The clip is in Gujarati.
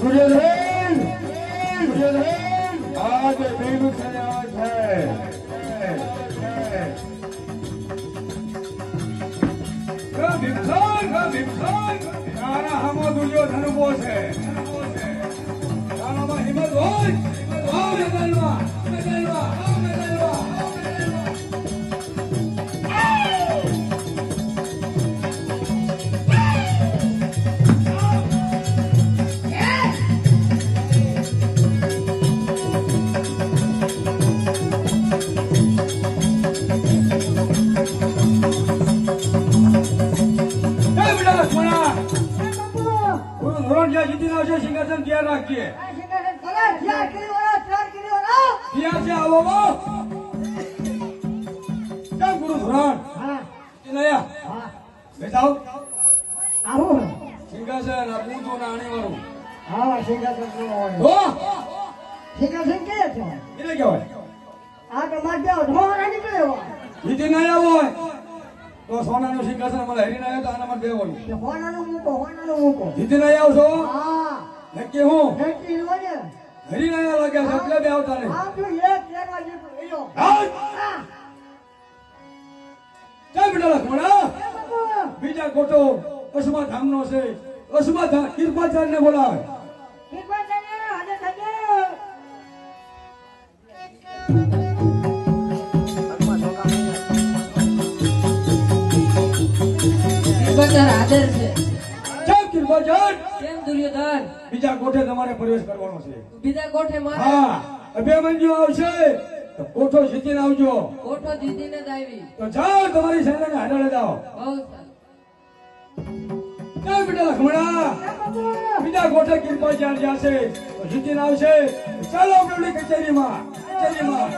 દુર્યોધન દુર્યોધન આજે ભીમ થયા છે. તારા હામો દુર્યોધન ઊભો છે. હિંમત હોય. ગુરુ ધોરણ જ્યાં જીતીને આવશે સિંહાસન ત્યાં રાખીએ ત્યાં છે આવો જય ગુરુ ધોરણ આયા બેસાવ સિંહાસન આ પૂંછો ને આણી વાળું હો એને કહેવાય જીતીને હોય. તો સોનાનું સિંહાસન મને હરીને આવ્યો તો આનામાં બેવાનું જીતીને આયા આવશો નક્કી હું? હરીને આયા લાગ્યા છે એટલે બે આવતા નહીં. હા જય બેટા લખમણા બીજા ગોટો અસમા ધામનો છે. અસમા ધામ કૃપાચાર્યને બોલાવે. બધા આદર છે. જય કૃપાચાર્ય કેમ દુર્યોધન? બીજા કોઠે તમારે પ્રવેશ કરવાનો છે. બીજા કોઠે મારે? હા અભિમન્યુ આવશે. કોઠો જીતીને આવજો. કોઠો જીતીને જ આવી. તો જાઓ તમારી સેનાને હાડે જાઓ. બહુ બેટા લક્ષ્મણા. બીજા કોઠે કૃપાચાર્ય જશે તો જીતીને આવશે. ચાલો આપણે કચેરીમાં. કચેરીમાં.